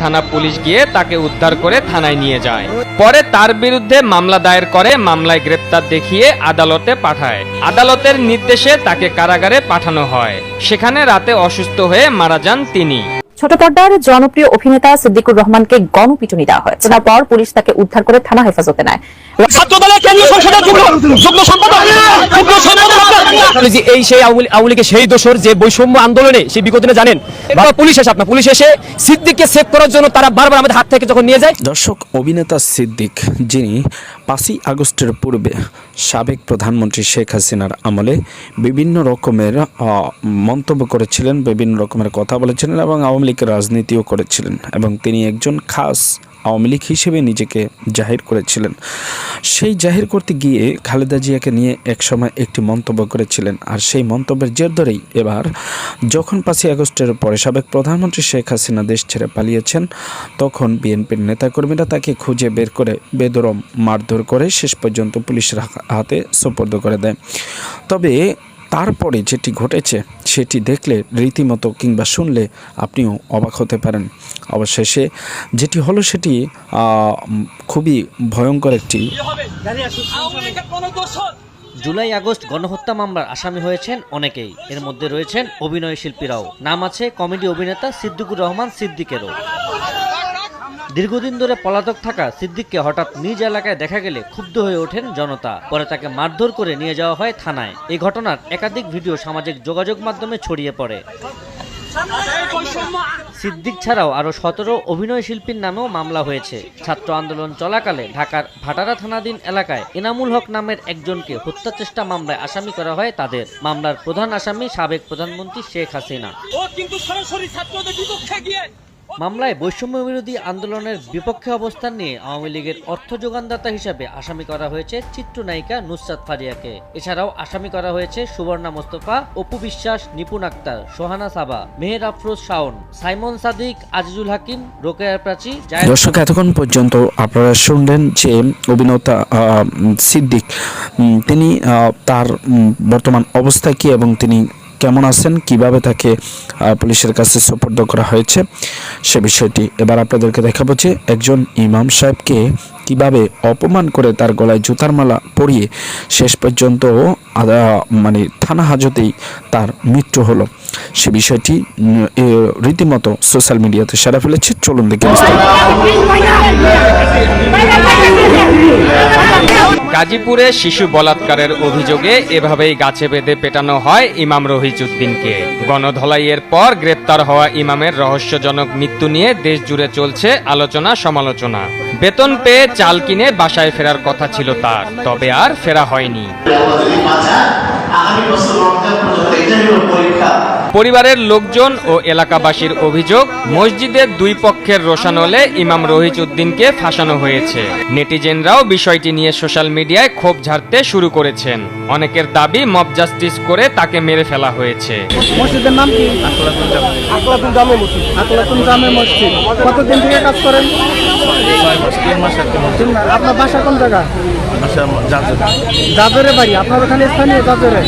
থানা পুলিশ গিয়ে তাকে উদ্ধার করে থানায় নিয়ে যায়। পরে তার বিরুদ্ধে মামলা দায়ের করে, মামলায় গ্রেপ্তার দেখিয়ে আদালতে পাঠায়। আদালতের নির্দেশে তাকে কারাগারে পাঠানো হয়। সেখানে রাতে অসুস্থ হয়ে মারা যান তিনি। ছোট পর্দার জনপ্রিয় অভিনেতা সিদ্দিকুর রহমানকে গণপিটুনি দেওয়া হয় ঘটনার পর পুলিশ তাকে উদ্ধার করে থানা হেফাজতে নেয়। এই সেই আওয়ামী সেই দোষর যে বৈষম্য আন্দোলনে সেই বিগত জানেন পুলিশ এসে আপনার পুলিশ এসে সিদ্দিককে সেভ করার জন্য তারা বারবার আমাদের হাত থেকে যখন নিয়ে যায়। দর্শক অভিনেতা সিদ্দিক যিনি পাঁচই আগস্টের পূর্বে সাবেক প্রধানমন্ত্রী শেখ হাসিনার আমলে বিভিন্ন রকমের আহ, মন্তব্য করেছিলেন বিভিন্ন রকমের কথা বলেছিলেন এবং আওয়ামী লীগের রাজনীতিও করেছিলেন এবং তিনি একজন খাস আওয়ামী লীগ হিসেবে নিজেকে জাহির করেছিলেন। সেই জাহির করতে গিয়ে খালেদা জিয়াকে নিয়ে একসময় একটি মন্তব্য করেছিলেন আর সেই মন্তব্যের জের ধরেই এবার যখন পাঁচই আগস্টের পরে সাবেক প্রধানমন্ত্রী শেখ হাসিনা দেশ ছেড়ে পালিয়েছেন, তখন বিএনপির নেতাকর্মীরা তাকে খুঁজে বের করে বেদরম মারধর করে শেষ পর্যন্ত পুলিশের হাতে সোপর্দ করে দেয়। তবে তারপরে যেটি ঘটেছে, সেটি দেখলে, রীতিমতো কিংবা শুনলে আপনিও অবাক হতে পারেন। অবশেষে যেটি হলো সেটি খুবই ভয়ঙ্কর একটি জুলাই, আগস্ট গণহত্যা মামলার আসামি হয়েছেন অনেকেই। এর মধ্যে রয়েছেন অভিনয় শিল্পীরাও। নাম আছে কমেডি অভিনেতা সিদ্দিকুর রহমান সিদ্দিকেরও। দীর্ঘদিন ধরে পলাতক থাকা সিদ্দিককে হঠাৎ নিজ এলাকায় দেখা গেলে ক্ষুব্ধ হয়ে ওঠেন জনতা। পরে তাকে মারধর করে নিয়ে যাওয়া হয় থানায়। এই ঘটনার একাধিক ভিডিও সামাজিক যোগাযোগ মাধ্যমে ছড়িয়ে পড়ে। সিদ্দিক ছাড়াও আরও সতেরো অভিনয় শিল্পীর নামেও মামলা হয়েছে। ছাত্র আন্দোলন চলাকালে ঢাকার ভাটারা থানাধীন এলাকায় এনামুল হক নামের একজনকে হত্যা চেষ্টা মামলায় আসামি করা হয় তাদের। মামলার প্রধান আসামি সাবেক প্রধানমন্ত্রী শেখ হাসিনা। মামলায় বৈষম্য বিরোধী আন্দোলনের বিপক্ষে অবস্থান নিয়ে আওয়ামী লীগের অর্থ যোগানদাতা হিসাবে আসামি করা হয়েছে চিত্রনায়িকা নুসরাত ফারিয়াকে। এছাড়াও আসামি করা হয়েছে সুবর্ণা মোস্তফা অপু বিশ্বাস নিপুণ আক্তার সোহানা সাবা মেহের আফরোজ শাওন সাইমন সাদিক আজিজুল হাকিম রোকেয়ার প্রাচী দর্শক এতক্ষণ পর্যন্ত আপনারা শুনলেন যে অভিনেতা সিদ্দিক তিনি তার বর্তমান অবস্থা কি এবং তিনি কেমন আছেন কীভাবে তাকে পুলিশের কাছে সোপর্দ করা হয়েছে সে বিষয়টি এবার আপনাদেরকে দেখাবো যে একজন ইমাম সাহেবকে কীভাবে অপমান করে তার গলায় জুতার মালা পরিয়ে শেষ পর্যন্ত মানে থানা হাজতেই তার মৃত্যু হলো সে বিষয়টি রীতিমতো সোশ্যাল মিডিয়াতে সেরা ফেলেছে চলুন দেখে। গাজীপুরে শিশু বলাৎকারের অভিযোগে এভাবেই গাছে বেঁধে পেটানো হয় ইমাম রহিজউদ্দিনকে। গণধলাইয়ের পর গ্রেপ্তার হওয়া ইমামের রহস্যজনক মৃত্যু নিয়ে দেশ জুড়ে চলছে আলোচনা সমালোচনা। বেতন পেয়ে চাল কিনে বাসায় ফেরার কথা ছিল তার, তবে আর ফেরা হয়নি। পরিবারের লোকজন ও এলাকাবাসীর অভিযোগ মসজিদের দুই পক্ষের রোশানলে ইমাম রহিজ উদ্দিনকে ফাঁসানো হয়েছে। নেটিজেনরাও বিষয়টি নিয়ে সোশ্যাল মিডিয়ায় ক্ষোভ ঝাড়তে শুরু করেছেন। অনেকের দাবি মব জাস্টিস করে তাকে মেরে ফেলা হয়েছে। মসজিদের নাম কি? মসজিদ। আকলাতুন জামে মসজিদ। কতদিন থেকে কাজ করেন? আপনার বাসা কোন জায়গা? জাজরে বাড়ি। আপনার ওখানে স্থানীয় জাজরে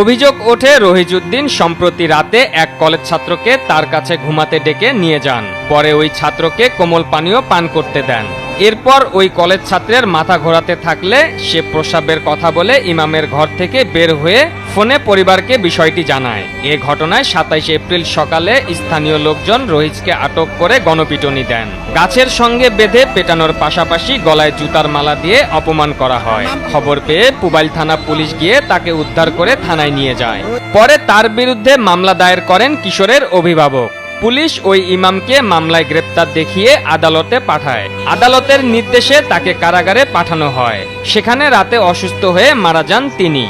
অভিযোগ ওঠে রহিজউদ্দিন সম্প্রতি রাতে এক কলেজ ছাত্রকে তার কাছে ঘুমাতে ডেকে নিয়ে যান। পরে ওই ছাত্রকে কোমল পানীয় পান করতে দেন। এরপর ওই কলেজ ছাত্রের মাথা ঘোরাতে থাকলে সে প্রস্রাবের কথা বলে ইমামের ঘর থেকে বের হয়ে ফোনে পরিবারকে বিষয়টি জানায়। এ ঘটনায় সাতাইশ এপ্রিল সকালে স্থানীয় লোকজন রহিজকে আটক করে গণপিটনি দেন। গাছের সঙ্গে বেঁধে পেটানোর পাশাপাশি গলায় জুতার মালা দিয়ে অপমান করা হয়। খবর পেয়ে পুবাইল থানা পুলিশ গিয়ে তাকে উদ্ধার করে থানায় নিয়ে যায়। পরে তার বিরুদ্ধে মামলা দায়ের করেন কিশোরের অভিভাবক। পুলিশ ওই ইমামকে মামলায় গ্রেপ্তার দেখিয়ে আদালতে পাঠায়। আদালতের নির্দেশে তাকে কারাগারে পাঠানো হয়। সেখানে রাতে অসুস্থ হয়ে মারা যান তিনি।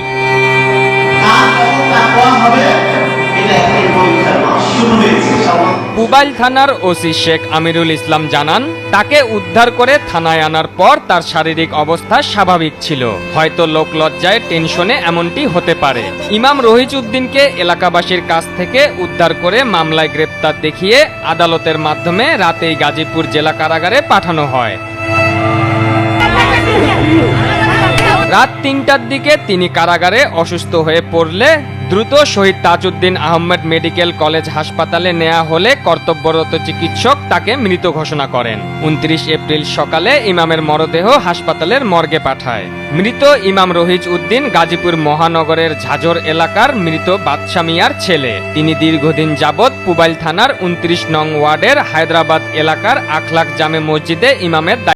পুবাইল থানার ওসি শেখ আমিরুল ইসলাম জানান, তাকে উদ্ধার করে থানায় আনার পর তার শারীরিক অবস্থা স্বাভাবিক ছিল। হয়তো লোক লজ্জায় টেনশনে এমনটি হতে পারে। ইমাম রহিজউদ্দিনকে এলাকাবাসীর কাছ থেকে উদ্ধার করে মামলায় গ্রেপ্তার দেখিয়ে আদালতের মাধ্যমে রাতেই গাজীপুর জেলা কারাগারে পাঠানো হয়। রাত তিনটার দিকে তিনি কারাগারে অসুস্থ হয়ে পড়লে দ্রুত শহীদ তাজউদ্দিন আহমেদ মেডিকেল কলেজ হাসপাতালে নেওয়া হলে কর্তব্যরত চিকিৎসক তাকে মৃত ঘোষণা করেন। উনত্রিশ এপ্রিল সকালে ইমামের মরদেহ হাসপাতালের মর্গে পাঠায়। মৃত ইমাম রহিজ উদ্দিন গাজীপুর মহানগরের ঝাজর এলাকার মৃত বাদশা মিয়ার ছেলে। তিনি দীর্ঘদিন যাবৎ পুবাইল থানার উনত্রিশ নং ওয়ার্ডের হায়দ্রাবাদ এলাকার আখলাক জামে মসজিদে ইমামের